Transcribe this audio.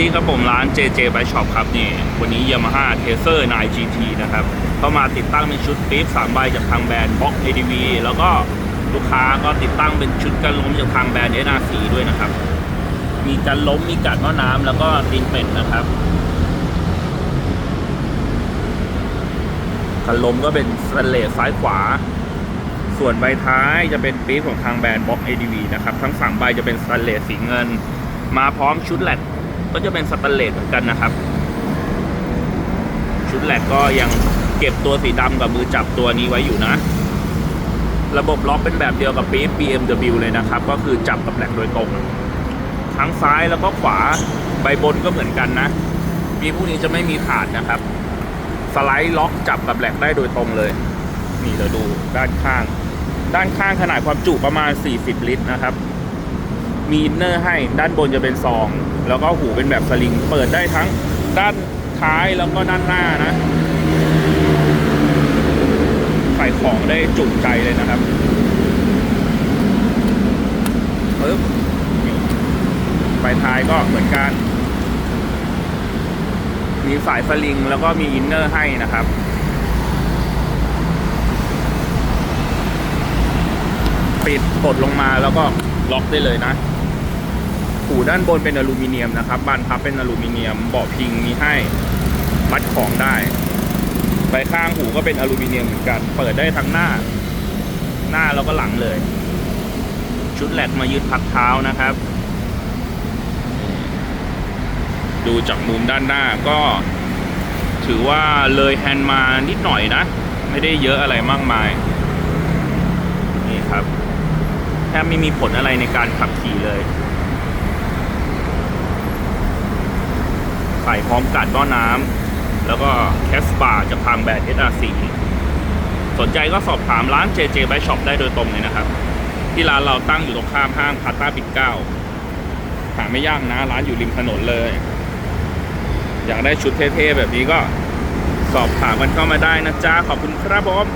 ดีครับผมร้าน JJ Bike Shop ครับนี่วันนี้ Yamaha Tracer 9 GT นะครับเข้ามาติดตั้งเป็นชุดปี๊บ3ใบจากทางแบรนด์ Box ADV แล้วก็ลูกค้าก็ติดตั้งเป็นชุดกันล้มจากทางแบรนด์ NRC ด้วยนะครับ มีกันล้มมีกัดหม้อน้ำแล้วก็ตีนเป็ดนะครับกันล้มก็เป็นสแตนเลสซ้ายขวา ส่วนใบท้ายจะเป็นปี๊บของทางแบรนด์ Box ADV นะครับทั้ง3ใบจะเป็นสแตนเลสสีเงิน มาพร้อมชุดแลด ก็จะเป็นสแตนเลสเหมือนกันนะครับ ชุดแหลดก็ยังเก็บตัวสีดำกับมือจับตัวนี้ไว้อยู่นะ ระบบล็อกเป็นแบบเดียวกับปี๊บ BMW เลยนะครับ ก็คือจับกับแหลกโดยตรง ทั้งซ้ายแล้วก็ขวาใบบนก็เหมือนกันนะมีพวกนี้จะไม่มีขาดนะครับ สไลด์ล็อกจับกับแหลกได้โดยตรงเลย นี่เราดูด้านข้าง ด้านข้างขนาดความจุประมาณ 40 ลิตรนะครับ มีอินเนอร์ให้ด้านบนจะเป็นซอง แล้วก็หูเป็นแบบสลิง เปิดได้ทั้งด้านท้ายแล้วก็ด้านหน้านะ ใส่ของได้จุใจเลยนะครับปึ๊บปลายท้ายก็เหมือนกัน มีสายสลิงแล้วก็มีอินเนอร์ให้นะครับปิดปลดลงมาแล้วก็ล็อกได้เลยนะ หูด้านบนเป็นอลูมิเนียมนะครับบานพับเป็นอลูมิเนียมเบาะพิงมีให้มัดของได้ใบข้างหูก็เป็นอลูมิเนียมเหมือนกัน เปิดได้ทั้งหน้า หน้าแล้วก็หลังเลย ชุดแหลกมายึดพักเท้านะครับ ดูจากมุมด้านหน้าก็ ถือว่าเลยแฮนด์มานิดหน่อยนะ ไม่ได้เยอะอะไรมากมาย นี่ครับแทบไม่มีผลอะไรในการขับขี่เลย ส่พร้อมกัดหม้อน้ำแล้วก็แคสปาจากทางแบรนด์ SRC สนใจก็สอบถามร้าน JJ Bike Shop ได้โดยตรงเลยนะครับ ที่ร้านเราตั้งอยู่ตรงข้ามห้างพาต้าปิดเก้าหาไม่ยากนะ ร้านอยู่ริมถนนเลย อยากได้ชุดเท่ๆแบบนี้ก็สอบถามกันเข้ามาได้นะจ๊ะ ขอบคุณครับผม